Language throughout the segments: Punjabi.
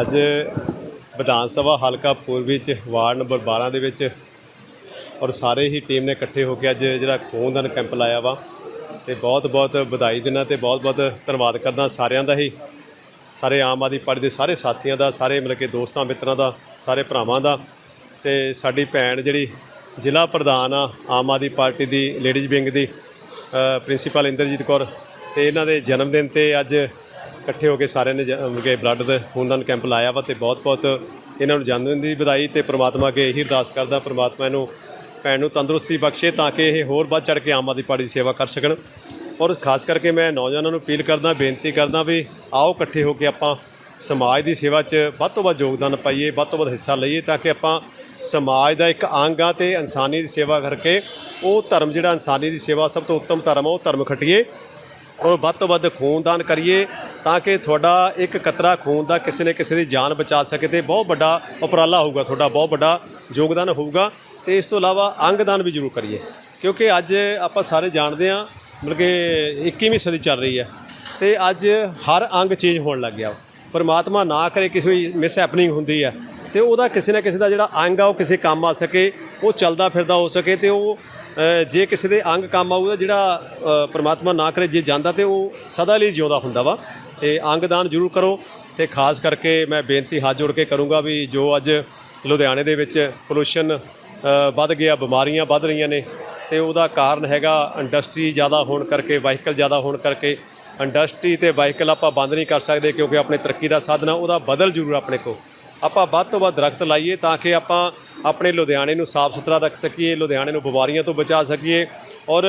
ਅੱਜ ਵਿਧਾਨ ਸਭਾ ਹਲਕਾ ਪੂਰਬੀ ਚ ਵਾਰਡ ਨੰਬਰ 12 ਦੇ ਵਿੱਚ ਔਰ ਸਾਰੇ ਹੀ ਟੀਮ ਨੇ ਇਕੱਠੇ ਹੋ ਕੇ ਅੱਜ ਜਿਹੜਾ ਖੂਨਦਾਨ ਕੈਂਪ ਲਾਇਆ ਵਾ ਤੇ ਬਹੁਤ ਬਹੁਤ ਵਧਾਈ ਦਿੰਦਾ ਤੇ ਬਹੁਤ ਬਹੁਤ ਧੰਨਵਾਦ ਕਰਦਾ ਸਾਰਿਆਂ ਦਾ ਹੀ, ਸਾਰੇ ਆਮ ਆਦਮੀ ਪਾਰਟੀ ਦੇ ਸਾਰੇ ਸਾਥੀਆਂ ਦਾ, ਸਾਰੇ ਮਿਲ ਕੇ ਦੋਸਤਾਂ ਮਿੱਤਰਾਂ ਦਾ, ਸਾਰੇ ਭਰਾਵਾਂ ਦਾ ਤੇ ਸਾਡੀ ਭੈਣ ਜਿਹੜੀ ਜ਼ਿਲ੍ਹਾ ਪ੍ਰਧਾਨ ਆ ਆਮ ਆਦਮੀ ਪਾਰਟੀ ਦੀ, ਲੇਡੀਜ਼ ਵਿੰਗ ਦੀ ਪ੍ਰਿੰਸੀਪਲ ਇੰਦਰਜੀਤ ਕੌਰ ਤੇ ਇਹਨਾਂ ਦੇ ਜਨਮ ਦਿਨ ਤੇ ਅੱਜ ਇਕੱਠੇ ਹੋ ਕੇ ਸਾਰਿਆਂ ਨੇ ਜ- ਕੇ ਬਲੱਡ ਦਾ ਖੂਨਦਾਨ ਕੈਂਪ ਲਾਇਆ ਵਾ ਤੇ ਬਹੁਤ ਬਹੁਤ ਇਹਨਾਂ ਨੂੰ ਜਨਮ ਦੀ ਵਧਾਈ ਤੇ ਪ੍ਰਮਾਤਮਾ ਅੱਗੇ ਇਹੀ ਅਰਦਾਸ ਕਰਦਾ, ਪ੍ਰਮਾਤਮਾ ਇਹਨੂੰ ਭੈਣ ਨੂੰ ਤੰਦਰੁਸਤੀ ਬਖਸ਼ੇ ਤਾਂ ਕਿ ਇਹ ਹੋਰ ਵੱਧ ਚੜ ਕੇ ਆਮ ਆਦਮੀ ਪਾਰਟੀ ਦੀ ਸੇਵਾ ਕਰ ਸਕਣ। ਔਰ ਖਾਸ ਕਰਕੇ ਮੈਂ ਨੌਜਵਾਨਾਂ ਨੂੰ ਅਪੀਲ ਕਰਦਾ, ਬੇਨਤੀ ਕਰਦਾ ਵੀ ਆਓ ਇਕੱਠੇ ਹੋ ਕੇ ਆਪਾਂ ਸਮਾਜ ਦੀ ਸੇਵਾ 'ਚ ਵੱਧ ਤੋਂ ਵੱਧ ਯੋਗਦਾਨ ਪਾਈਏ, ਵੱਧ ਤੋਂ ਵੱਧ ਹਿੱਸਾ ਲਈਏ ਤਾਂ ਕਿ ਆਪਾਂ ਸਮਾਜ ਦਾ ਇੱਕ ਅੰਗ ਆ ਤੇ ਇਨਸਾਨੀ ਦੀ ਸੇਵਾ ਕਰਕੇ ਉਹ ਧਰਮ ਜਿਹੜਾ ਇਨਸਾਨੀ ਦੀ ਸੇਵਾ ਸਭ ਤੋਂ ਉੱਤਮ ਧਰਮ ਆ, ਉਹ ਧਰਮ ਖੱਟੀਏ। ਔਰ ਵੱਧ ਤੋਂ ਵੱਧ ਖੂਨਦਾਨ ਕਰੀਏ ਤਾਂ ਕਿ ਤੁਹਾਡਾ ਇੱਕ ਕਤਰਾ ਖੂਨ ਦਾ ਕਿਸੇ ਨੇ ਕਿਸੇ ਦੀ ਜਾਨ ਬਚਾ ਸਕੇ ਤੇ ਬਹੁਤ ਵੱਡਾ ਉਪਰਾਲਾ ਹੋਊਗਾ, ਤੁਹਾਡਾ ਬਹੁਤ ਵੱਡਾ ਯੋਗਦਾਨ ਹੋਊਗਾ ਤੇ ਇਸ ਤੋਂ ਇਲਾਵਾ ਅੰਗਦਾਨ ਵੀ ਜ਼ਰੂਰ ਕਰੀਏ। ਕਿਉਂਕਿ ਅੱਜ ਆਪਾਂ ਸਾਰੇ ਜਾਣਦੇ ਹਾਂ, ਮਤਲਬ ਕਿ 21ਵੀਂ ਸਦੀ ਚੱਲ ਰਹੀ ਹੈ ਤੇ ਅੱਜ ਹਰ ਅੰਗ ਚੇਂਜ ਹੋਣ ਲੱਗ ਗਿਆ। ਪਰਮਾਤਮਾ ਨਾ ਕਰੇ ਕਿਸੇ ਮਿਸ ਹੈਪਨਿੰਗ ਹੁੰਦੀ ਹੈ ਤੇ ਉਹਦਾ ਕਿਸੇ ਨਾ ਕਿਸੇ ਦਾ ਜਿਹੜਾ ਅੰਗ ਆ, ਉਹ ਕਿਸੇ ਕੰਮ ਆ ਸਕੇ, ਉਹ ਚੱਲਦਾ ਫਿਰਦਾ ਹੋ ਸਕੇ ਤੇ ਉਹ ਜੇ ਕਿਸੇ ਦੇ ਅੰਗ ਕੰਮ ਆਊਗਾ ਜਿਹੜਾ ਅ, ਪ੍ਰਮਾਤਮਾ ਨਾ ਕਰੇ ਜੇ ਜਾਂਦਾ ਤੇ ਉਹ ਸਦਾ ਲਈ ਜਿਉਂਦਾ ਹੁੰਦਾ ਵਾ। ਤੇ ਅੰਗਦਾਨ ਜ਼ਰੂਰ ਕਰੋ ਤੇ ਖਾਸ ਕਰਕੇ ਮੈਂ ਬੇਨਤੀ ਹੱਥ ਜੋੜ ਕੇ ਕਰੂੰਗਾ ਵੀ ਜੋ ਅੱਜ ਲੁਧਿਆਣੇ ਦੇ ਵਿੱਚ ਪੋਲੂਸ਼ਨ ਵੱਧ ਗਿਆ ਬਿਮਾਰੀਆਂ ਵੱਧ ਰਹੀਆਂ ਨੇ ਤੇ ਉਹਦਾ ਕਾਰਨ ਹੈਗਾ ਇੰਡਸਟਰੀ ਜ਼ਿਆਦਾ ਹੋਣ ਕਰਕੇ ਵਾਹੀਕਲ ਜ਼ਿਆਦਾ ਹੋਣ ਕਰਕੇ। ਇੰਡਸਟਰੀ ਤੇ ਵਾਹੀਕਲ ਆਪਾਂ ਬੰਦ ਨਹੀਂ ਕਰ ਸਕਦੇ ਕਿਉਂਕਿ ਆਪਣੇ ਤਰੱਕੀ ਦਾ ਸਾਧਨ ਆ ਉਹਦਾ ਬਦਲ ਜ਼ਰੂਰ ਆਪਣੇ ਕੋ ਆਪਾਂ ਵੱਧ ਤੋਂ ਵੱਧ ਦਰਖਤ ਲਾਈਏ ਤਾਂ ਕਿ ਆਪਾਂ ਆਪਣੇ ਲੁਧਿਆਣੇ ਨੂੰ ਸਾਫ਼ ਸੁਥਰਾ ਰੱਖ ਸਕੀਏ, ਲੁਧਿਆਣੇ ਨੂੰ ਬਿਮਾਰੀਆਂ ਤੋਂ ਬਚਾ ਸਕੀਏ ਔਰ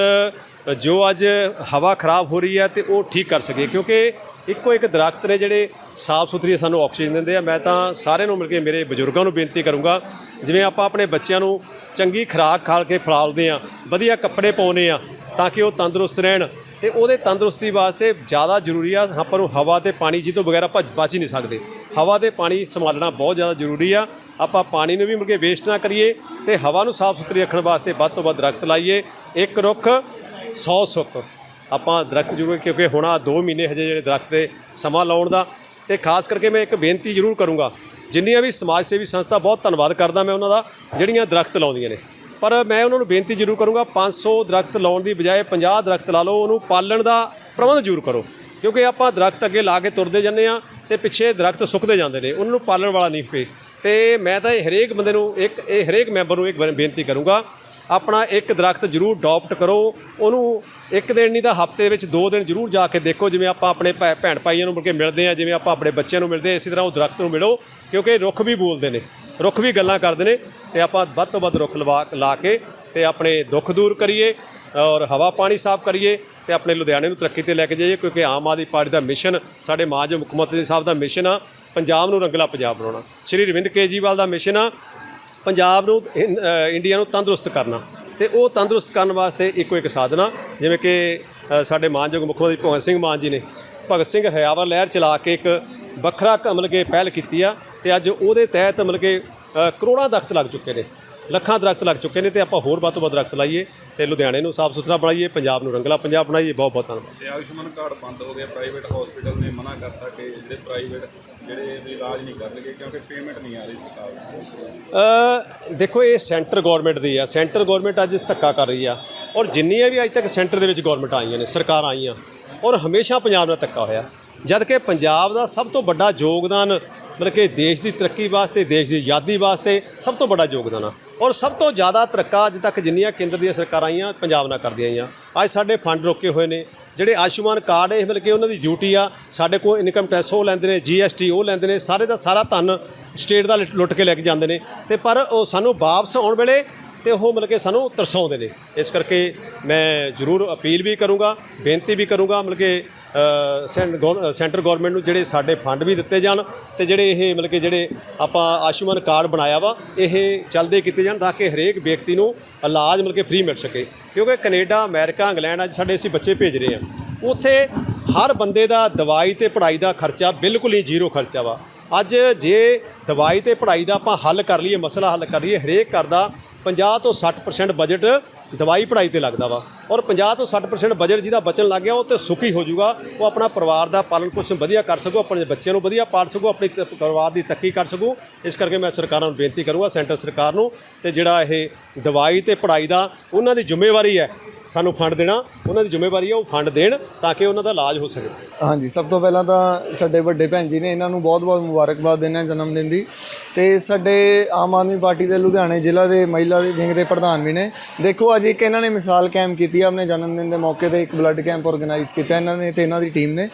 ਜੋ ਅੱਜ ਹਵਾ ਖਰਾਬ ਹੋ ਰਹੀ ਹੈ ਤੇ ਉਹ ਠੀਕ ਕਰ ਸਕੀਏ ਕਿਉਂਕਿ ਇੱਕੋ ਇੱਕ ਦਰਖਤ ਨੇ ਜਿਹੜੇ ਸਾਫ਼ ਸੁਥਰੀ ਸਾਨੂੰ ਆਕਸੀਜਨ ਦਿੰਦੇ ਆ। ਮੈਂ ਤਾਂ ਸਾਰਿਆਂ ਨੂੰ ਮਿਲ ਕੇ ਮੇਰੇ ਬਜ਼ੁਰਗਾਂ ਨੂੰ ਬੇਨਤੀ ਕਰੂੰਗਾ, ਜਿਵੇਂ ਆਪਾਂ ਆਪਣੇ ਬੱਚਿਆਂ ਨੂੰ ਚੰਗੀ ਖੁਰਾਕ ਖਾਲ ਕੇ ਫਲਾਲਦੇ ਆ, ਵਧੀਆ ਕੱਪੜੇ ਪਾਉਨੇ ਆ ਤਾਂ ਕਿ ਉਹ ਤੰਦਰੁਸਤ ਰਹਿਣ ਤੇ ਉਹਦੇ ਤੰਦਰੁਸਤੀ ਵਾਸਤੇ ਜ਼ਿਆਦਾ ਜ਼ਰੂਰੀ ਆ, ਆਪਾਂ ਨੂੰ ਹਵਾ ਤੇ ਪਾਣੀ ਜੀ ਤੋਂ ਬਗੈਰ ਆਪਾਂ ਬਚ ਹੀ ਨਹੀਂ ਸਕਦੇ। ਹਵਾ ਤੇ ਪਾਣੀ ਸੰਭਾਲਣਾ ਬਹੁਤ ਜ਼ਿਆਦਾ ਜ਼ਰੂਰੀ ਆ। ਆਪਾਂ ਪਾਣੀ ਨੂੰ ਵੀ ਮੁੜ ਕੇ ਵੇਸਟ ਨਾ ਕਰੀਏ ਤੇ ਹਵਾ ਨੂੰ ਸਾਫ਼ ਸੁਥਰੀ ਰੱਖਣ ਵਾਸਤੇ ਵੱਧ ਤੋਂ ਵੱਧ ਦਰਖਤ ਲਾਈਏ। ਇੱਕ ਰੁੱਖ 100 ਸੁੱਖ ਆਪਾਂ ਦਰਖਤ ਜ਼ਰੂਰ, ਕਿਉਂਕਿ ਹੁਣ ਆ 2 ਮਹੀਨੇ ਹਜੇ ਜਿਹੜੇ ਦਰਖਤ ਦੇ ਸਮਾਂ ਲਾਉਣ ਦਾ। ਤੇ ਖਾਸ ਕਰਕੇ ਮੈਂ ਇੱਕ ਬੇਨਤੀ ਜ਼ਰੂਰ ਕਰੂੰਗਾ, ਜਿੰਨੀਆਂ ਵੀ ਸਮਾਜ ਸੇਵੀ ਸੰਸਥਾ ਬਹੁਤ ਧੰਨਵਾਦ ਕਰਦਾ ਮੈਂ ਉਹਨਾਂ ਦਾ, ਜਿਹੜੀਆਂ ਦਰਖਤ ਲਾਉਂਦੀਆਂ ਨੇ। ਪਰ ਮੈਂ ਉਹਨਾਂ ਨੂੰ ਬੇਨਤੀ ਜ਼ਰੂਰ ਕਰੂੰਗਾ 500 ਦਰਖਤ ਲਾਉਣ ਦੀ ਬਜਾਏ 50 ਦਰਖਤ ਲਾ ਲਓ, ਉਹਨੂੰ ਪਾਲਣ ਦਾ ਪ੍ਰਬੰਧ ਜ਼ਰੂਰ ਕਰੋ। ਕਿਉਂਕਿ ਆਪਾਂ ਦਰਖਤ ਅੱਗੇ ਲਾ ਕੇ ਤੁਰਦੇ ਜਾਂਦੇ ਆ ਤੇ ਪਿੱਛੇ ਦਰਖਤ ਸੁੱਕਦੇ ਜਾਂਦੇ ਨੇ ਉਹਨਾਂ ਨੂੰ ਪਾਲਣ ਵਾਲਾ ਨਹੀਂ ਪਏ ਤੇ ਮੈਂ ਤਾਂ ਇਹ ਹਰੇਕ ਬੰਦੇ ਨੂੰ ਇੱਕ ਇਹ ਹਰੇਕ ਮੈਂਬਰ ਨੂੰ ਇੱਕ ਬੇਨਤੀ ਕਰੂੰਗਾ ਆਪਣਾ ਇੱਕ ਦਰਖਤ ਜ਼ਰੂਰ ਅਡਾਪਟ ਕਰੋ ਉਹਨੂੰ ਇੱਕ ਦਿਨ ਨਹੀਂ ਤਾਂ ਹਫ਼ਤੇ ਵਿੱਚ ਦੋ ਦਿਨ ਜ਼ਰੂਰ ਜਾ ਕੇ ਦੇਖੋ ਜਿਵੇਂ ਆਪਾਂ ਆਪਣੇ ਭੈ- ਭੈਣ ਭਾਈਆਂ ਨੂੰ ਮਿਲ ਕੇ ਮਿਲਦੇ ਆ ਜਿਵੇਂ ਆਪਾਂ ਆਪਣੇ ਬੱਚਿਆਂ ਨੂੰ ਮਿਲਦੇ ਆ, ਇਸੇ ਤਰ੍ਹਾਂ ਉਹ ਦਰਖਤ ਨੂੰ ਮਿਲੋ ਕਿਉਂਕਿ ਰੁੱਖ ਵੀ ਬੋਲਦੇ ਨੇ ਰੁੱਖ ਵੀ ਗੱਲਾਂ ਕਰਦੇ ਨੇ ਤੇ ਆਪਾਂ ਵੱਧ ਤੋਂ ਵੱਧ ਰੁੱਖ ਲਵਾ ਲਾ ਕੇ ਤੇ ਆਪਣੇ ਦੁੱਖ ਦੂਰ ਕਰੀਏ। ਔਰ ਹਵਾ ਪਾਣੀ ਸਾਫ਼ ਕਰੀਏ ਤੇ ਆਪਣੇ ਲੁਧਿਆਣੇ ਨੂੰ ਤਰੱਕੀ ਤੇ ਲੈ ਕੇ ਜਾਈਏ, ਕਿਉਂਕਿ ਆਮ ਆਦਮੀ ਪਾਰਟੀ ਦਾ ਮਿਸ਼ਨ, ਸਾਡੇ ਮਾਜ ਮੁੱਖ ਮੰਤਰੀ ਸਾਹਿਬ ਦਾ ਮਿਸ਼ਨ ਆ, ਪੰਜਾਬ ਨੂੰ ਰੰਗਲਾ ਪੰਜਾਬ ਬਣਾਉਣਾ। ਸ਼੍ਰੀ ਅਰਵਿੰਦ ਕੇਜੀਵਾਲ ਦਾ ਮਿਸ਼ਨ ਆ, ਪੰਜਾਬ ਨੂੰ, ਇਨ- ਇੰਡੀਆ ਨੂੰ ਤੰਦਰੁਸਤ ਕਰਨਾ। ਤੇ ਉਹ ਤੰਦਰੁਸਤ ਕਰਨ ਵਾਸਤੇ ਇੱਕੋ ਇੱਕ ਸਾਧਨ ਆ, ਜਿਵੇਂ ਕਿ ਸਾਡੇ ਮਾਨਯੋਗ ਮੁੱਖ ਮੰਤਰੀ ਭਗਵੰਤ ਸਿੰਘ ਮਾਨ ਜੀ ਨੇ ਭਗਤ ਸਿੰਘ ਹਰਿਆਵਲ ਲਹਿਰ ਚਲਾ ਕੇ ਇੱਕ ਵੱਖਰਾ ਕ- ਮਤਲਬ ਕਿ ਪਹਿਲ ਕੀਤੀ ਆ, ਤੇ ਅੱਜ ਉਹਦੇ ਤਹਿਤ ਮਤਲਬ ਕਿ ਕਰੋੜਾਂ ਦਖਤ ਲੱਗ ਚੁੱਕੇ ਨੇ। ਲੱਖਾਂ ਦਰਖਤ ਲੱਗ ਚੁੱਕੇ ਨੇ ਤੇ ਆਪਾਂ ਹੋਰ ਵੱਧ ਤੋਂ ਵੱਧ ਦਰਖਤ ਲਾਈਏ ਤੇ ਲੁਧਿਆਣੇ ਨੂੰ ਸਾਫ਼ ਸੁਥਰਾ ਬਣਾਈਏ ਪੰਜਾਬ ਨੂੰ ਰੰਗਲਾ ਪੰਜਾਬ ਬਣਾਈਏ। ਬਹੁਤ ਬਹੁਤ ਧੰਨਵਾਦ। ਤੇ ਆਯੁਸ਼ਮਾਨ ਕਾਰਡ ਬੰਦ ਹੋ ਗਿਆ ਪ੍ਰਾਈਵੇਟ ਹਸਪੀਟਲ ਨੇ ਮਨਾ ਕਰਤਾ ਕਿ ਜਿਹੜੇ ਪ੍ਰਾਈਵੇਟ ਜਿਹੜੇ ਇਲਾਜ ਨਹੀਂ ਕਰਨਗੇ ਕਿਉਂਕਿ ਪੇਮੈਂਟ ਨਹੀਂ ਆ ਰਹੀ ਸਰਕਾਰ ਅ, ਦੇਖੋ ਇਹ ਸੈਂਟਰ ਗਵਰਨਮੈਂਟ ਦੀ ਆ। ਸੈਂਟਰ ਗਵਰਨਮੈਂਟ ਅੱਜ ਧੱਕਾ ਕਰ ਰਹੀ ਆ। ਔਰ ਜਿੰਨੀਆਂ ਵੀ ਅੱਜ ਤੱਕ ਸੈਂਟਰ ਦੇ ਵਿੱਚ ਗਵਰਨਮੈਂਟ ਆਈਆਂ ਨੇ ਸਰਕਾਰਾਂ ਆਈਆਂ ਔਰ ਹਮੇਸ਼ਾ ਪੰਜਾਬ ਨਾਲ ਧੱਕਾ ਹੋਇਆ। ਜਦ ਕਿ ਪੰਜਾਬ ਦਾ ਸਭ ਤੋਂ ਵੱਡਾ ਯੋਗਦਾਨ ਮਤਲਬ ਕਿ ਦੇਸ਼ ਦੀ ਤਰੱਕੀ ਵਾਸਤੇ ਦੇਸ਼ ਦੀ ਆਜ਼ਾਦੀ ਵਾਸਤੇ ਸਭ ਤੋਂ ਵੱਡਾ ਯੋਗਦਾਨ ਆ। ਔਰ ਸਭ ਤੋਂ ਜ਼ਿਆਦਾ ਤਰੱਕਾ ਅੱਜ ਤੱਕ ਜਿੰਨੀਆਂ ਕੇਂਦਰ ਦੀਆਂ ਸਰਕਾਰਾਂ ਆਈਆਂ, ਪੰਜਾਬ ਨਾਲ ਕਰਦੀਆਂ ਆਈਆਂ। ਅੱਜ ਸਾਡੇ ਫੰਡ ਰੋਕੇ ਹੋਏ ਨੇ। ਜਿਹੜੇ ਆਯੁਸ਼ਮਾਨ ਕਾਰਡ ਇਹ ਮਤਲਬ ਕਿ ਉਹਨਾਂ ਦੀ ਡਿਊਟੀ ਆ, ਸਾਡੇ ਕੋਲ ਇਨਕਮ ਟੈਕਸ ਉਹ ਲੈਂਦੇ ਨੇ ਜੀਐਸਟੀ ਉਹ ਲੈਂਦੇ ਨੇ, ਸਾਰੇ ਦਾ ਸਾਰਾ ਧਨ ਸਟੇਟ ਦਾ ਲੁੱਟ ਕੇ ਲੈ ਕੇ ਜਾਂਦੇ ਨੇ। ਤੇ ਪਰ ਉਹ ਸਾਨੂੰ ਵਾਪਸ ਆਉਣ ਵੇਲੇ ਤੇ ਉਹ ਮਤਲਬ ਕਿ ਸਾਨੂੰ ਤਰਸਾਉਂਦੇ ਨੇ। ਇਸ ਕਰਕੇ ਮੈਂ ਜ਼ਰੂਰ ਅਪੀਲ ਵੀ ਕਰੂੰਗਾ ਬੇਨਤੀ ਵੀ ਕਰੂੰਗਾ ਮਤਲਬ ਕਿ ਅ, ਸੈਂਟ- ਸੈਂਟਰ ਗਵਰਨਮੈਂਟ ਨੂੰ ਜਿਹੜੇ ਸਾਡੇ ਫੰਡ ਵੀ ਦਿੱਤੇ ਜਾਣ ਤੇ ਜਿਹੜੇ ਇਹ ਮਤਲਬ ਕਿ ਜਿਹੜੇ ਆਪਾਂ ਆਯੁਸ਼ਮਾਨ ਕਾਰਡ ਬਣਾਇਆ ਵਾ ਇਹ ਚੱਲਦੇ ਕੀਤੇ ਜਾਣ ਤਾਂ ਕਿ ਹਰੇਕ ਵਿਅਕਤੀ ਨੂੰ ਇਲਾਜ ਮਤਲਬ ਕਿ ਫ੍ਰੀ ਮਿਲ ਸਕੇ। ਕਿਉਂਕਿ ਕੈਨੇਡਾ ਅਮਰੀਕਾ ਇੰਗਲੈਂਡ ਅੱਜ ਸਾਡੇ ਅਸੀਂ ਬੱਚੇ ਭੇਜ ਰਹੇ ਆ ਉੱਥੇ ਹਰ ਬੰਦੇ ਦਾ ਦਵਾਈ ਤੇ ਪੜ੍ਹਾਈ ਦਾ ਖਰਚਾ ਬਿਲਕੁਲ ਹੀ ਜ਼ੀਰੋ ਖਰਚਾ ਵਾ। ਅੱਜ ਜੇ ਦਵਾਈ ਤੇ ਪੜ੍ਹਾਈ ਦਾ ਆਪਾਂ ਹੱਲ ਕਰ ਲਈਏ ਮਸਲਾ ਹੱਲ ਕਰ ਲਈਏ ਹਰੇਕ ਘਰ ਦਾ 50 ਤੋਂ 60% ਬਜਟ ਦਵਾਈ ਪੜ੍ਹਾਈ ਤੇ ਲੱਗਦਾ ਵਾ। ਔਰ 50 ਤੋਂ 60% ਬਜਟ ਜਿਹਦਾ ਬਚਣ ਲੱਗ ਗਿਆ, ਉਹ ਤੇ ਸੁਖੀ ਹੋ ਜਾਊਗਾ। ਉਹ ਆਪਣਾ ਪਰਿਵਾਰ ਦਾ ਪਾਲਣ ਪੋਸ਼ਣ ਵਧੀਆ ਕਰ ਸਕੂ, ਆਪਣੇ ਬੱਚਿਆਂ ਨੂੰ ਵਧੀਆ ਪਾਲ ਸਕੂ, ਆਪਣੀ ਤ- ਪਰਿਵਾਰ ਦੀ ਤਰੱਕੀ ਕਰ ਸਕੂ। ਇਸ ਕਰਕੇ ਮੈਂ ਸਰਕਾਰਾਂ ਨੂੰ ਬੇਨਤੀ ਕਰੂੰਗਾ, ਸੈਂਟਰ ਸਰਕਾਰ ਨੂੰ, ਤੇ ਜਿਹੜਾ ਇਹ ਦਵਾਈ ਤੇ ਪੜ੍ਹਾਈ ਦਾ ਉਹਨਾਂ ਦੀ ਜ਼ਿੰਮੇਵਾਰੀ ਹੈ ਸਾਨੂੰ ਫੰਡ ਦੇਣਾ, ਉਹਨਾਂ ਦੀ ਜ਼ਿੰਮੇਵਾਰੀ ਹੈ ਉਹ ਫੰਡ ਦੇਣ ਤਾਂ ਕਿ ਉਹਨਾਂ ਦਾ ਇਲਾਜ ਹੋ ਸਕੇ। ਹਾਂਜੀ, ਸਭ ਤੋਂ ਪਹਿਲਾਂ ਤਾਂ ਸਾਡੇ ਵੱਡੇ ਭੈਣ ਜੀ ਨੇ ਇਹਨਾਂ ਨੂੰ ਬਹੁਤ-ਬਹੁਤ ਮੁਬਾਰਕਬਾਦ ਦਿੰਦੇ ਹਾਂ ਜਨਮ ਦਿਨ ਦੀ। ਤੇ ਸਾਡੇ ਆਮ ਆਦਮੀ ਪਾਰਟੀ ਦੇ ਲੁਧਿਆਣੇ ਜ਼ਿਲ੍ਹਾ ਦੇ ਮਹਿਲਾ ਦੇ ਵਿੰਗ ਦੇ ਪ੍ਰਧਾਨ ਵੀ ਨੇ। ਦੇਖੋ, ਅੱਜ ਇੱਕ ਇਹਨਾਂ ਨੇ ਮਿਸਾਲ ਕੈਂਪ ਕੀਤੀ ਹੈ ਆਪਣੇ ਜਨਮ ਦਿਨ ਦੇ ਮੌਕੇ ਤੇ ਇੱਕ ਬਲੱਡ ਕੈਂਪ ਆਰਗੇਨਾਈਜ਼ ਕੀਤਾ ਇਹਨਾਂ ਨੇ ਤੇ ਇਹਨਾਂ ਦੀ ਟੀਮ ਨੇ।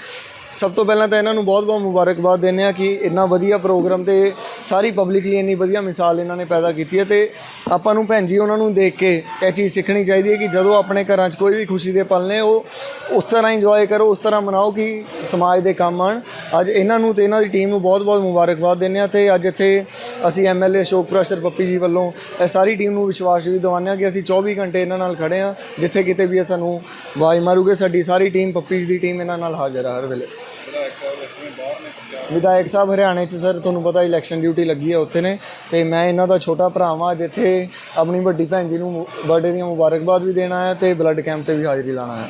ਸਭ ਤੋਂ ਪਹਿਲਾਂ ਤਾਂ ਇਹਨਾਂ ਨੂੰ ਬਹੁਤ-ਬਹੁਤ ਮੁਬਾਰਕਬਾਦ ਦਿੰਦੇ ਆ ਕਿ ਇੰਨਾ ਵਧੀਆ ਪ੍ਰੋਗਰਾਮ ਤੇ ਸਾਰੀ ਪਬਲਿਕ ਲਈ ਇੰਨੀ ਵਧੀਆ ਮਿਸਾਲ ਇਹਨਾਂ ਨੇ ਪੈਦਾ ਕੀਤੀ ਹੈ ਤੇ ਆਪਾਂ ਨੂੰ ਭੈਣ ਜੀ ਉਹਨਾਂ ਨੂੰ ਦੇਖ ਕੇ ਇਹ ਚੀਜ਼ ਸਿੱਖਣੀ ਚਾਹੀਦੀ ਹੈ ਕਿ ਜਦੋਂ ਆਪਣੇ ਘਰਾਂ 'ਚ ਕੋਈ ਵੀ ਖੁਸ਼ੀ ਦੇ ਪਲ ਨੇ, ਉਹ ਉਸ ਤਰ੍ਹਾਂ ਇੰਜੋਏ ਕਰੋ, ਉਸ ਤਰ੍ਹਾਂ ਮਨਾਓ ਕਿ ਸਮਾਜ ਦੇ ਕੰਮ ਆਣ ਅੱਜ ਇਹਨਾਂ ਨੂੰ ਤੇ ਇਹਨਾਂ ਦੀ ਟੀਮ ਨੂੰ ਬਹੁਤ-ਬਹੁਤ ਮੁਬਾਰਕਬਾਦ ਦਿੰਦੇ ਆ ਤੇ ਅੱਜ ਇੱਥੇ ਅਸੀਂ ਐਮਐਲਏ ਅਸ਼ੋਕ ਪ੍ਰਸ਼ਰ ਪੱਪੀ ਜੀ ਵੱਲੋਂ ਇਹ ਸਾਰੀ ਟੀਮ ਨੂੰ ਵਿਸ਼ਵਾਸ ਵੀ ਦਿਵਾਉਂਦੇ ਹਾਂ ਕਿ ਅਸੀਂ 24 ਘੰਟੇ ਇਹਨਾਂ ਨਾਲ ਖੜੇ ਆ ਜਿੱਥੇ ਕਿਤੇ ਵੀ ਇਹ ਸਾਨੂੰ ਆਵਾਜ਼ ਮਾਰੂਗੇ, ਸਾਡੀ ਸਾਰੀ ਟੀਮ ਪੱਪੀ ਜੀ ਦੀ ਟੀਮ ਇਹਨਾਂ ਨਾਲ ਹਾਜ਼ਰ ਆ ਹਰ ਵੇਲੇ। ਵਿਧਾਇਕ ਸਾਹਿਬ ਹਰਿਆਣੇ 'ਚ ਸਰ ਤੁਹਾਨੂੰ ਪਤਾ ਇਲੈਕਸ਼ਨ ਡਿਊਟੀ ਲੱਗੀ ਹੈ ਉੱਥੇ ਨੇ। ਤੇ ਮੈਂ ਇਹਨਾਂ ਦਾ ਛੋਟਾ ਭਰਾ ਵਾਂ ਜਿੱਥੇ ਆਪਣੀ ਵੱਡੀ ਭੈਣ ਜੀ ਨੂੰ ਬਰਥਡੇ ਦੀਆਂ ਮੁਬਾਰਕਬਾਦ ਵੀ ਦੇਣਾ ਹੈ ਤੇ ਬਲੱਡ ਕੈਂਪ ਤੇ ਵੀ ਹਾਜ਼ਰੀ ਲਾਣਾ ਹੈ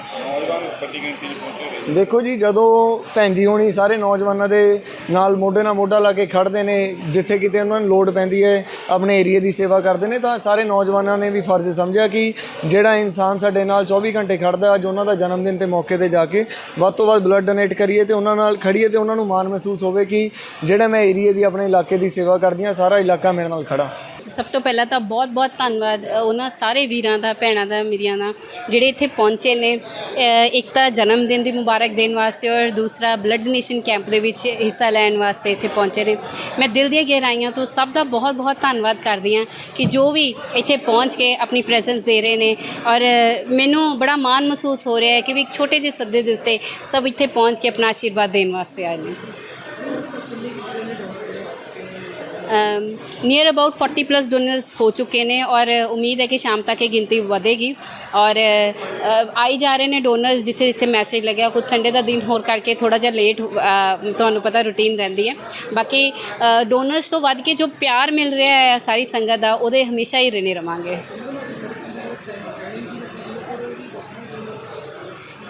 ਵੱਡੀ ਗਿਣਤੀ 'ਚ ਦੇਖੋ ਜੀ, ਜਦੋਂ ਭੈਣ ਜੀ ਹੋਣੀ ਸਾਰੇ ਨੌਜਵਾਨਾਂ ਦੇ ਨਾਲ ਮੋਢੇ ਨਾਲ ਮੋਢਾ ਲਾ ਕੇ ਖੜਦੇ ਨੇ, ਜਿੱਥੇ ਕਿਤੇ ਉਹਨਾਂ ਨੂੰ ਲੋੜ ਪੈਂਦੀ ਹੈ, ਆਪਣੇ ਏਰੀਆ ਦੀ ਸੇਵਾ ਕਰਦੇ ਨੇ, ਤਾਂ ਸਾਰੇ ਨੌਜਵਾਨਾਂ ਨੇ ਵੀ ਫਰਜ਼ ਸਮਝਿਆ ਕਿ ਜਿਹੜਾ ਇਨਸਾਨ ਸਾਡੇ ਨਾਲ 24 ਘੰਟੇ ਖੜਦਾ ਅੱਜ ਉਹਨਾਂ ਦਾ ਜਨਮ ਦਿਨ ਤੇ ਮੌਕੇ ਤੇ ਜਾ ਕੇ ਵੱਧ ਤੋਂ ਵੱਧ ਬਲੱਡ ਡੋਨੇਟ ਕਰੀਏ ਤੇ ਉਹਨਾਂ ਨਾਲ ਖੜੀਏ ਤੇ ਉਹਨਾਂ ਨੂੰ ਮਾਣ ਮਹਿਸੂਸ ਹੋਵੇ ਕਿ ਜਿਹੜਾ ਮੈਂ ਏਰੀਆ ਦੀ, ਆਪਣੇ ਇਲਾਕੇ ਦੀ ਸੇਵਾ ਕਰਦੀ ਹਾਂ, ਸਾਰਾ ਇਲਾਕਾ ਮੇਰੇ ਨਾਲ ਖੜਾ ਸਭ ਤੋਂ ਪਹਿਲਾਂ ਤਾਂ ਬਹੁਤ-ਬਹੁਤ ਧੰਨਵਾਦ ਅ, ਉਹਨਾਂ ਸਾਰੇ ਵੀਰਾਂ ਦਾ ਭੈਣਾਂ ਦਾ ਮੇਰੀਆਂ ਦਾ ਜਿਹੜੇ ਇੱਥੇ ਪਹੁੰਚੇ ਨੇ। ਅ, ਇੱਕ ਤਾਂ ਜਨਮ ਦਿਨ ਦੀ ਮੁਬਾਰਕ ਦੇਣ ਵਾਸਤੇ ਔਰ ਦੂਸਰਾ ਬਲੱਡ ਡੋਨੇਸ਼ਨ ਕੈਂਪ ਦੇ ਵਿੱਚ ਹਿੱਸਾ ਲੈਣ ਵਾਸਤੇ ਇੱਥੇ ਪਹੁੰਚੇ ਨੇ। ਮੈਂ ਦਿਲ ਦੀਆਂ ਗਹਿਰਾਈਆਂ ਤੋਂ ਸਭ ਦਾ ਬਹੁਤ-ਬਹੁਤ ਧੰਨਵਾਦ ਕਰਦੀ ਹਾਂ ਕਿ ਜੋ ਵੀ ਇੱਥੇ ਪਹੁੰਚ ਕੇ ਆਪਣੀ ਪ੍ਰੈਜ਼ੈਂਸ ਦੇ ਰਹੇ ਨੇ ਔਰ ਅ, ਮੈਨੂੰ ਬੜਾ ਮਾਣ ਮਹਿਸੂਸ ਹੋ ਰਿਹਾ ਹੈ ਕਿ ਵੀ ਇੱਕ ਛੋਟੇ ਜਿਹੇ ਸੱਦੇ ਦੇ ਉੱਤੇ ਸਭ ਇੱਥੇ ਪਹੁੰਚ ਕੇ ਆਪਣਾ ਆਸ਼ੀਰਵਾਦ ਦੇਣ ਵਾਸਤੇ ਆਏ ਨੇ। ਜੀ ਨੀਅਰ ਅਬਾਊਟ 40 ਪਲੱਸ ਡੋਨਰਸ ਹੋ ਚੁੱਕੇ ਨੇ ਔਰ ਉਮੀਦ ਹੈ ਕਿ ਸ਼ਾਮ ਤੱਕ ਇਹ ਗਿਣਤੀ ਵਧੇਗੀ। ਔਰ ਆਈ ਜਾ ਰਹੇ ਨੇ ਡੋਨਰਸ ਜਿੱਥੇ ਜਿੱਥੇ ਮੈਸੇਜ ਲੱਗਿਆ। ਕੁਝ ਸੰਡੇ ਦਾ ਦਿਨ ਹੋਰ ਕਰਕੇ ਥੋੜਾ ਜਿਹਾ ਲੇਟ ਤੁਹਾਨੂੰ ਪਤਾ ਰੂਟੀਨ ਰਹਿੰਦੀ ਹੈ। ਬਾਕੀ ਡੋਨਰਸ ਤੋਂ ਵੱਧ ਕੇ ਜੋ ਪਿਆਰ ਮਿਲ ਰਿਹਾ ਹੈ ਸਾਰੀ ਸੰਗਤ ਦਾ, ਉਹਦੇ ਹਮੇਸ਼ਾ ਹੀ ਰਹਿਣੇ ਰਵਾਂਗੇ।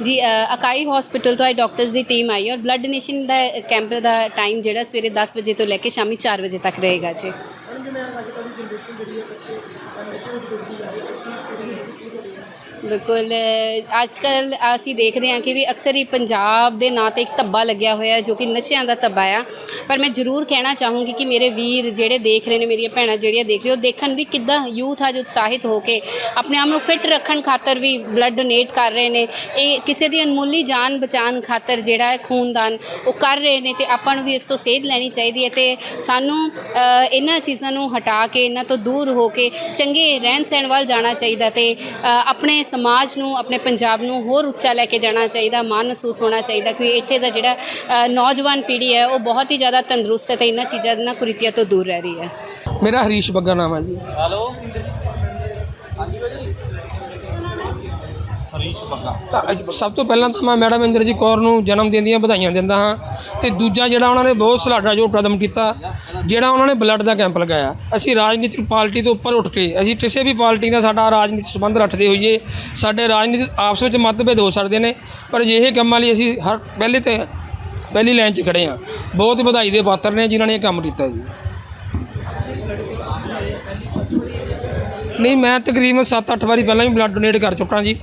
ਜੀ ਅ, ਅਕਾਈ ਹਸਪੀਟਲ ਤੋਂ ਆਈ ਡਾਕਟਰਸ ਦੀ ਟੀਮ ਆਈ ਔਰ ਬਲੱਡ ਡੋਨੇਸ਼ਨ ਦਾ ਕੈਂਪ ਦਾ ਟਾਈਮ ਜਿਹੜਾ ਸਵੇਰੇ 10 ਵਜੇ ਤੋਂ ਲੈ ਕੇ ਸ਼ਾਮੀ 4 ਵਜੇ ਤੱਕ ਰਹੇਗਾ ਜੀ। ਬਿਲਕੁਲ ਅੱਜ ਕੱਲ ਅਸੀਂ ਦੇਖਦੇ ਹਾਂ ਕਿ ਵੀ ਅਕਸਰ ਹੀ ਪੰਜਾਬ ਦੇ ਨਾਂ ਤੇ ਇੱਕ ਧੱਬਾ ਲੱਗਿਆ ਹੋਇਆ ਜੋ ਕਿ ਨਸ਼ਿਆਂ ਦਾ ਧੱਬਾ ਆ। ਪਰ ਮੈਂ ਜ਼ਰੂਰ ਕਹਿਣਾ ਚਾਹੂੰਗੀ ਕਿ ਮੇਰੇ ਵੀਰ ਜਿਹੜੇ ਦੇਖ ਰਹੇ ਨੇ, ਮੇਰੀਆਂ ਭੈਣਾਂ ਜਿਹੜੀਆਂ ਦੇਖ ਰਹੇ ਉਹ ਦੇਖਣ ਵੀ ਕਿੱਦਾਂ ਯੂਥ ਅੱਜ ਉਤਸ਼ਾਹਿਤ ਹੋ ਕੇ ਆਪਣੇ ਆਪ ਨੂੰ ਫਿੱਟ ਰੱਖਣ ਖਾਤਰ ਵੀ ਬਲੱਡ ਡੋਨੇਟ ਕਰ ਰਹੇ ਨੇ। ਇਹ ਕਿਸੇ ਦੀ ਅਨਮੋਲੀ ਜਾਨ ਬਚਾਉਣ ਖਾਤਰ ਜਿਹੜਾ ਹੈ ਖੂਨਦਾਨ ਉਹ ਕਰ ਰਹੇ ਨੇ ਤੇ ਆਪਾਂ ਨੂੰ ਵੀ ਇਸ ਤੋਂ ਸੇਧ ਲੈਣੀ ਚਾਹੀਦੀ ਹੈ ਤੇ ਸਾਨੂੰ ਇਹਨਾਂ ਚੀਜ਼ਾਂ ਨੂੰ ਹਟਾ ਕੇ, ਇਹਨਾਂ ਤੋਂ ਦੂਰ ਹੋ ਕੇ ਚੰਗੇ ਰਹਿਣ ਸਹਿਣ ਵੱਲ ਜਾਣਾ ਚਾਹੀਦਾ ਤੇ ਆਪਣੇ ਸਮਾਜ ਨੂੰ ਆਪਣੇ ਪੰਜਾਬ ਨੂੰ ਹੋਰ ਉੱਚਾ ਲੈ ਕੇ ਜਾਣਾ ਚਾਹੀਦਾ ਮਾਣ ਮਹਿਸੂਸ ਹੋਣਾ ਚਾਹੀਦਾ ਕਿ ਇੱਥੇ ਦਾ ਜਿਹੜਾ ਨੌਜਵਾਨ ਪੀੜ੍ਹੀ ਹੈ ਉਹ ਬਹੁਤ ਹੀ ਜ਼ਿਆਦਾ ਤੰਦਰੁਸਤ ਹੈ ਤੇ ਇਹਨਾਂ ਚੀਜ਼ਾਂ ਇਹਨਾਂ ਕੁਰੀਤੀਆਂ ਤੋਂ ਦੂਰ ਰਹਿ ਰਹੀ ਹੈ। ਮੇਰਾ ਹਰੀਸ਼ ਬੱਗਾ ਨਾਮ ਹੈ ਜੀ। ਹੈਲੋ? ਸਭ ਤੋਂ ਪਹਿਲਾਂ ਤਾਂ ਮੈਂ ਮੈਡਮ ਇੰਦਰਜੀਤ ਕੌਰ ਨੂੰ ਜਨਮ ਦਿਨ ਦੀਆਂ ਵਧਾਈਆਂ ਦਿੰਦਾ ਹਾਂ ਤੇ ਦੂਜਾ ਜਿਹੜਾ ਉਹਨਾਂ ਨੇ ਬਹੁਤ ਸਲਾਡਾ ਜੋ ਕਦਮ ਕੀਤਾ ਜਿਹੜਾ ਉਹਨਾਂ ਨੇ ਬਲੱਡ ਦਾ ਕੈਂਪ ਲਗਾਇਆ। ਅਸੀਂ ਰਾਜਨੀਤਿਕ ਪਾਰਟੀ ਤੋਂ ਉੱਪਰ ਉੱਠ ਕੇ ਅਸੀਂ ਕਿਸੇ ਵੀ ਪਾਰਟੀ ਨਾਲ ਸਾਡਾ ਰਾਜਨੀਤਿਕ ਸੰਬੰਧ ਰੱਖਦੇ ਹੋਈਏ ਸਾਡੇ ਰਾਜਨੀਤਿਕ ਆਪਸ ਵਿੱਚ ਮਤਭੇਦ ਹੋ ਸਕਦੇ ਨੇ ਪਰ ਅਜਿਹੇ ਕੰਮਾਂ ਲਈ ਅਸੀਂ ਹਰ ਪਹਿਲੇ ਤੇ ਪਹਿਲੀ ਲਾਈਨ 'ਚ ਖੜੇ ਹਾਂ। ਬਹੁਤ ਵਧਾਈ ਦੇ ਪਾਤਰ ਨੇ ਜਿਨ੍ਹਾਂ ਨੇ ਇਹ ਕੰਮ ਕੀਤਾ ਜੀ। ਨਹੀਂ ਮੈਂ ਤਕਰੀਬਨ 7-8 ਵਾਰੀ ਪਹਿਲਾਂ ਵੀ ਬਲੱਡ ਡੋਨੇਟ ਕਰ ਚੁੱਕਾ ਜੀ।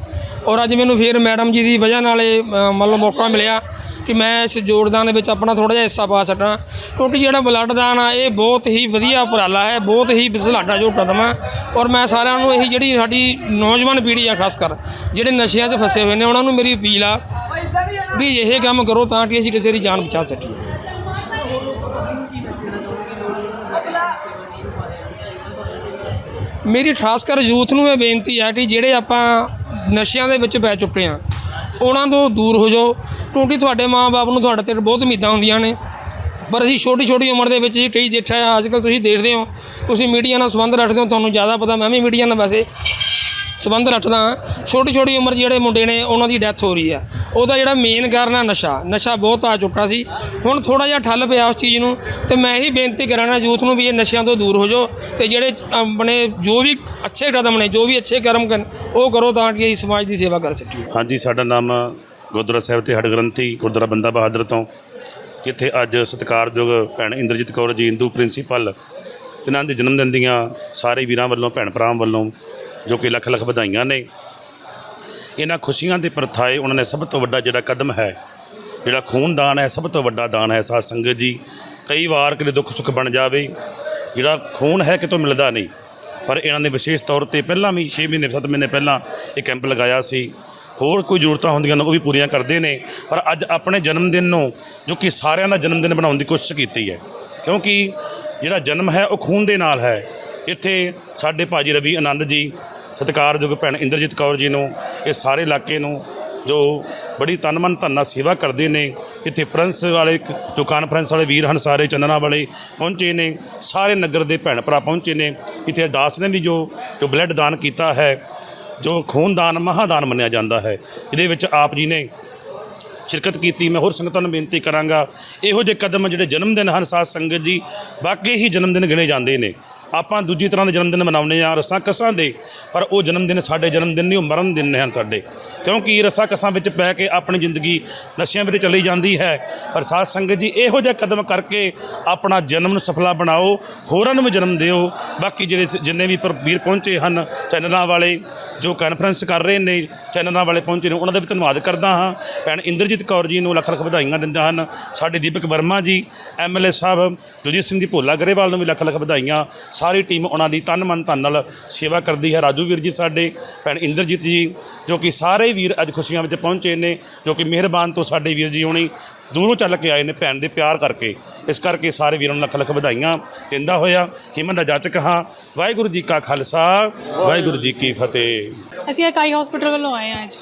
ਔਰ ਅੱਜ ਮੈਨੂੰ ਫਿਰ ਮੈਡਮ ਜੀ ਦੀ ਵਜ੍ਹਾ ਨਾਲ ਇਹ ਅ, ਮੰਨ ਲਓ ਮੌਕਾ ਮਿਲਿਆ। ਕਿ ਮੈਂ ਇਸ ਜੋੜਦਾਨ ਦੇ ਵਿੱਚ ਆਪਣਾ ਥੋੜਾ ਜਿਹਾ ਹਿੱਸਾ ਪਾ ਸਕਾਂ। ਕਿਉਂਕਿ ਜਿਹੜਾ ਬਲੱਡ ਦਾਨ ਆ, ਇਹ ਬਹੁਤ ਹੀ ਵਧੀਆ ਉਪਰਾਲਾ ਹੈ, ਬਹੁਤ ਹੀ ਸਲਾਡਾ ਜੋ ਕਦਮ ਆ। ਔਰ ਮੈਂ ਸਾਰਿਆਂ ਨੂੰ ਇਹੀ ਜਿਹੜੀ ਸਾਡੀ ਨੌਜਵਾਨ ਪੀੜ੍ਹੀ ਆ, ਖਾਸ ਕਰ, ਜਿਹੜੇ ਨਸ਼ਿਆਂ 'ਚ ਫਸੇ ਹੋਏ ਨੇ, ਉਹਨਾਂ ਨੂੰ ਮੇਰੀ ਅਪੀਲ ਆ ਵੀ ਇਹ ਕੰਮ ਕਰੋ ਤਾਂ ਕਿ ਅਸੀਂ ਕਿਸੇ ਦੀ ਜਾਨ ਬਚਾ ਸਕੀਏ। ਮੇਰੀ ਖਾਸ ਕਰ ਯੂਥ ਨੂੰ ਇਹ ਬੇਨਤੀ ਹੈ ਕਿ ਜਿਹੜੇ ਆਪਾਂ ਨਸ਼ਿਆਂ ਦੇ ਵਿੱਚ ਪੈ ਚੁੱਕੇ ਆ, ਉਹਨਾਂ ਤੋਂ ਦੂਰ ਹੋ ਜਾਓ। ਕਿਉਂਕਿ ਤੁਹਾਡੇ ਮਾਪੇ ਨੂੰ ਤੁਹਾਡੇ ਤੇ ਬਹੁਤ ਉਮੀਦਾਂ ਹੁੰਦੀਆਂ ਨੇ। ਪਰ ਅਸੀਂ ਛੋਟੀ ਛੋਟੀ ਉਮਰ ਦੇ ਵਿੱਚ ਹੀ ਕਈ ਦੇਖਿਆ ਅੱਜ ਕੱਲ ਤੁਸੀਂ ਦੇਖਦੇ ਹੋ, ਤੁਸੀਂ ਮੀਡੀਆ ਨਾਲ ਸੰਬੰਧ ਰੱਖਦੇ ਹੋ, ਤੁਹਾਨੂੰ ਜ਼ਿਆਦਾ ਪਤਾ, ਮੈਂ ਵੀ ਮੀਡੀਆ ਨਾਲ ਵੈਸੇ ਸੰਬੰਧ ਰੱਖਦਾ ਹਾਂ। ਛੋਟੀ ਛੋਟੀ ਉਮਰ 'ਚ ਜਿਹੜੇ ਮੁੰਡੇ ਨੇ, ਉਹਨਾਂ ਦੀ ਡੈਥ ਹੋ ਰਹੀ ਆ ਉਹਦਾ ਜਿਹੜਾ ਮੇਨ ਕਾਰਨ ਆ ਨਸ਼ਾ। ਨਸ਼ਾ ਬਹੁਤ ਆ ਚੁੱਕਾ ਸੀ। ਹੁਣ ਥੋੜਾ ਜਿਹਾ ਠੱਲ ਪਿਆ ਉਸ ਚੀਜ਼ ਨੂੰ, ਤੇ ਮੈਂ ਇਹੀ ਬੇਨਤੀ ਕਰਾਂਗਾ ਯੂਥ ਨੂੰ ਵੀ ਇਹ ਨਸ਼ਿਆਂ ਤੋਂ ਦੂਰ ਹੋ ਜਾਓ, ਤੇ ਜਿਹੜੇ ਆਪਣੇ ਜੋ ਵੀ ਅੱਛੇ ਕਦਮ ਨੇ, ਜੋ ਵੀ ਅੱਛੇ ਕਰਮ ਕਰਨ, ਉਹ ਕਰੋ ਤਾਂ ਕਿ ਅਸੀਂ ਸਮਾਜ ਦੀ ਸੇਵਾ ਕਰ ਸਕੀਏ। ਹਾਂਜੀ, ਸਾਡਾ ਨਾਮ ਗੁਰਦੁਆਰਾ ਸਾਹਿਬ ਤੇ ਹੜ ਗ੍ਰੰਥੀ ਗੁਰਦੁਆਰਾ ਬੰਦਾ ਬਹਾਦਰ ਤੋਂ, ਜਿੱਥੇ ਅੱਜ ਸਤਿਕਾਰਯੋਗ ਭੈਣ ਇੰਦਰਜੀਤ ਕੌਰ ਜੀ, ਹਿੰਦੂ ਪ੍ਰਿੰਸੀਪਲ ਇਹਨਾਂ ਦੇ ਜਨਮ ਦਿਨ ਦੀਆਂ ਸਾਰੇ ਵੀਰਾਂ ਵੱਲੋਂ, ਭੈਣ ਭਰਾਵਾਂ ਵੱਲੋਂ, ਜੋ ਕਿ ਲੱਖ ਲੱਖ ਵਧਾਈਆਂ ਨੇ। ਇਹਨਾਂ ਖੁਸ਼ੀਆਂ ਦੇ ਪਰਥਾਏ ਉਹਨਾਂ ਨੇ ਸਭ ਤੋਂ ਵੱਡਾ ਜਿਹੜਾ ਕਦਮ ਹੈ, ਜਿਹੜਾ ਖੂਨਦਾਨ ਹੈ, ਸਭ ਤੋਂ ਵੱਡਾ ਦਾਨ ਹੈ ਸਾਧ ਸੰਗਤ ਜੀ। ਕਈ ਵਾਰ ਕਿਤੇ ਦੁੱਖ ਸੁੱਖ ਬਣ ਜਾਵੇ, ਜਿਹੜਾ ਖੂਨ ਹੈ ਕਿਤੋਂ ਮਿਲਦਾ ਨਹੀਂ। ਪਰ ਇਹਨਾਂ ਨੇ ਵਿਸ਼ੇਸ਼ ਤੌਰ ਤੇ ਪਹਿਲਾਂ ਵੀ 6 ਮਹੀਨੇ 7 ਮਹੀਨੇ ਪਹਿਲਾਂ ਇਹ ਕੈਂਪ ਲਗਾਇਆ ਸੀ। ਹੋਰ ਕੋਈ ਜ਼ਰੂਰਤਾਂ ਹੁੰਦੀਆਂ ਨੇ, ਉਹ ਵੀ ਪੂਰੀਆਂ ਕਰਦੇ ਨੇ। ਪਰ ਅੱਜ ਆਪਣੇ ਜਨਮ ਦਿਨ ਨੂੰ, ਜੋ ਕਿ ਸਾਰਿਆਂ ਦਾ ਜਨਮ ਦਿਨ ਬਣਾਉਣ ਦੀ ਕੋਸ਼ਿਸ਼ ਕੀਤੀ ਹੈ। ਕਿਉਂਕਿ ਜਿਹੜਾ ਜਨਮ ਹੈ, ਉਹ ਖੂਨ ਦੇ ਨਾਲ ਹੈ। ਇੱਥੇ ਸਾਡੇ ਭਾਜੀ ਰਵੀ ਆਨੰਦ ਜੀ, ਸਤਿਕਾਰਯੋਗ ਭੈਣ ਇੰਦਰਜੀਤ ਕੌਰ ਜੀ ਨੂੰ, ਇਹ ਸਾਰੇ ਇਲਾਕੇ ਨੂੰ, ਜੋ ਬੜੀ ਤਨ ਮਨ ਧਨ ਨਾਲ ਸੇਵਾ ਕਰਦੇ ਨੇ, ਇੱਥੇ ਪ੍ਰਿੰਸ ਵਾਲੇ ਜੋ ਕਾਨਫਰੰਸ ਵਾਲੇ ਵੀਰ ਹਨ ਸਾਰੇ ਚੰਦਨਾ ਵਾਲੇ, ਪਹੁੰਚੇ ਨੇ। ਸਾਰੇ ਨਗਰ ਦੇ ਭੈਣ ਭਰਾ ਪਹੁੰਚੇ ਨੇ। ਇੱਥੇ ਅਰਦਾਸ ਨੇ ਵੀ ਜੋ ਜੋ ਬਲੱਡ ਦਾਨ ਕੀਤਾ ਹੈ। ਜੋ ਖੂਨਦਾਨ, ਮਹਾਦਾਨ ਮੰਨਿਆ ਜਾਂਦਾ ਹੈ। ਇਹਦੇ ਵਿੱਚ ਆਪ ਜੀ ਨੇ ਸ਼ਿਰਕਤ ਕੀਤੀ। ਮੈਂ ਹੋਰ ਸੰਗਤਾਂ ਨੂੰ ਬੇਨਤੀ ਕਰਾਂਗਾ, ਇਹੋ ਜਿਹੇ ਕਦਮ ਜਿਹੜੇ ਜਨਮ ਦਿਨ ਹਨ, ਸਾਧ ਸੰਗਤ ਜੀ, ਵਾਕਈ ਹੀ ਜਨਮ ਦਿਨ ਗਿਣੇ ਜਾਂਦੇ ਨੇ। ਆਪਾਂ ਦੂਜੀ ਤਰ੍ਹਾਂ ਦੇ ਜਨਮ ਦਿਨ ਮਨਾਉਂਦੇ ਆ ਰਸਾਂ ਕਸਾਂ ਦੇ, ਪਰ ਉਹ ਜਨਮ ਦਿਨ ਸਾਡੇ ਜਨਮ ਦਿਨ ਨਹੀਂ, ਉਹ ਮਰਨ ਦਿਨ ਹਨ ਸਾਡੇ। ਕਿਉਂਕਿ ਰਸਾਂ ਕਸਾਂ ਵਿੱਚ ਪੈ ਕੇ ਆਪਣੀ ਜ਼ਿੰਦਗੀ ਨਸ਼ਿਆਂ ਵਿੱਚ ਚਲੀ ਜਾਂਦੀ ਹੈ, ਪਰ ਸਾਧ ਸੰਗਤ ਜੀ, ਇਹੋ ਜਿਹਾ ਕਦਮ ਕਰਕੇ ਆਪਣਾ ਜਨਮ ਨੂੰ ਸਫਲਾ ਬਣਾਓ, ਹੋਰਾਂ ਨੂੰ ਵੀ ਜਨਮ ਦਿਓ। ਬਾਕੀ ਜਿਹੜੇ ਸ- ਜਿੰਨੇ ਵੀ ਪਰ- ਵੀਰ ਪਹੁੰਚੇ ਹਨ, ਚੈਨਲਾਂ ਵਾਲੇ, ਜੋ ਕਾਨਫਰੰਸ ਕਰ ਰਹੇ ਨੇ, ਚੈਨਲਾਂ ਵਾਲੇ ਪਹੁੰਚੇ ਨੇ, ਉਹਨਾਂ ਦਾ ਵੀ ਧੰਨਵਾਦ ਕਰਦਾ ਹਾਂ। ਭੈਣ ਇੰਦਰਜੀਤ ਕੌਰ ਜੀ ਨੂੰ ਲੱਖ ਲੱਖ ਵਧਾਈਆਂ ਦਿੰਦਾ ਹਨ। ਸਾਡੇ ਦੀਪਕ ਵਰਮਾ ਜੀ ਐਮਐਲਏ ਸਾਹਿਬ, ਦਲਜੀਤ ਸਿੰਘ ਜੀ ਭੋਲਾ ਗਰੇਵਾਲ ਨੂੰ ਵੀ ਲੱਖ ਲੱਖ ਵਧਾਈਆਂ। ਸਾਰੀ ਟੀਮ ਉਹਨਾਂ ਦੀ ਤਨ ਮਨ ਧਨ ਨਾਲ ਸੇਵਾ ਕਰਦੀ ਹੈ। ਰਾਜੂ ਵੀਰ ਜੀ ਸਾਡੇ ਭੈਣ ਇੰਦਰਜੀਤ ਜੀ, ਜੋ ਕਿ ਸਾਰੇ ਵੀਰ ਅੱਜ ਖੁਸ਼ੀਆਂ ਵਿੱਚ ਪਹੁੰਚੇ ਨੇ, ਜੋ ਕਿ ਮਿਹਰਬਾਨ ਤੋਂ ਸਾਡੇ ਵੀਰ ਜੀ ਹੋਣੀ ਦੂਰੋਂ ਚੱਲ ਕੇ ਆਏ ਨੇ ਭੈਣ ਦੇ ਪਿਆਰ ਕਰਕੇ। ਇਸ ਕਰਕੇ ਸਾਰੇ ਵੀਰਾਂ ਨੂੰ ਲੱਖ ਲੱਖ ਵਧਾਈਆਂ ਦਿੰਦਾ ਹੋਇਆ। ਹਿਮਨ ਦਾ ਜਾਚਕ ਹਾਂ। ਵਾਹਿਗੁਰੂ ਜੀ ਕਾ ਖਾਲਸਾ, ਵਾਹਿਗੁਰੂ ਜੀ ਕੀ ਫਤਿਹ। ਅਸੀਂ ਇਕਾਈ ਹਸਪੀਟਲ ਵੱਲੋਂ ਆਏ ਹਾਂ ਅੱਜ।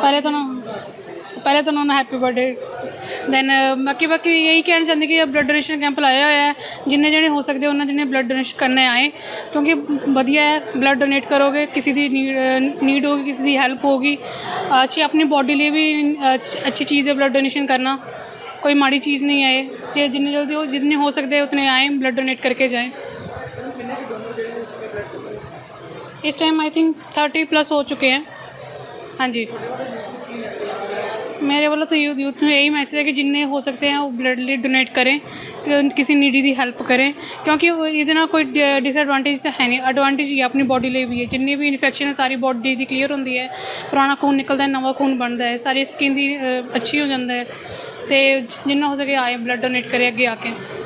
ਪਹਿਲੇ ਤਾਂ ਪਹਿਲੇ ਤਾਂ ਉਹਨਾਂ ਨੂੰ ਹੈਪੀ ਬਰਥਡੇ ਦੈਨ ਬਾਕੀ ਬਾਕੀ ਇਹੀ ਕਹਿਣਾ ਚਾਹੁੰਦੀ ਕਿ ਬਲੱਡ ਡੋਨੇਸ਼ਨ ਕੈਂਪ ਲਾਇਆ ਹੋਇਆ ਹੈ ਜਿੰਨੇ ਜਣੇ ਹੋ ਸਕਦੇ ਉਹਨਾਂ ਜਿਹਨੇ ਬਲੱਡ ਡੋਨੇਸ਼ਨ ਕਰਨੇ ਆਏ ਕਿਉਂਕਿ ਵਧੀਆ ਹੈ ਬਲੱਡ ਡੋਨੇਟ ਕਰੋਗੇ ਕਿਸੇ ਦੀ ਨੀਡ ਹੋਗੀ ਕਿਸੇ ਦੀ ਹੈਲਪ ਹੋਗੀ ਅੱਛੀ ਆਪਣੀ ਬੋਡੀ ਲਈ ਵੀ ਅੱਛ- ਅੱਛੀ ਚੀਜ਼ ਹੈ ਬਲੱਡ ਡੋਨੇਸ਼ਨ ਕਰਨਾ कोई माड़ी चीज़ नहीं है ये जे जितने जल्दी हो जितने हो सकते हैं उतने आएँ ब्लड डोनेट करके जाएं इस time I think thirty plus हो चुके हैं हाँ जी मेरे वाला तो यूथ यूथ में यही मैसेज है कि जिन्ने हो सकते हैं वो ब्लड डोनेट करें तो किसी नीडी की हैल्प करें। क्योंकि ਇਹਦੇ ਨਾਲ ਕੋਈ ਡਿਸਐਡਵਾਂਟੇਜ ਤਾਂ ਹੈ ਨਹੀਂ ਐਡਵਾਂਟੇਜ ਹੀ ਆਪਣੀ ਬਾਡੀ ਲਈ ਵੀ ਹੈ ਜਿੰਨੇ ਵੀ ਇਨਫੈਕਸ਼ਨ ਹੈ ਸਾਰੀ ਬਾਡੀ ਦੀ ਕਲੀਅਰ ਹੁੰਦੀ ਹੈ ਪੁਰਾਣਾ ਖੂਨ ਨਿਕਲਦਾ ਹੈ ਨਵਾਂ ਖੂਨ ਬਣਦਾ ਹੈ ਸਾਰੀ ਸਕਿਨ ਦੀ ਅੱਛੀ ਹੋ ਜਾਂਦਾ ਹੈ ਤੇ ਜਿੰਨਾ ਹੋ ਸਕੇ ਆਏ ਬਲੱਡ ਡੋਨੇਟ ਕਰੇ ਅੱਗੇ ਆ ਕੇ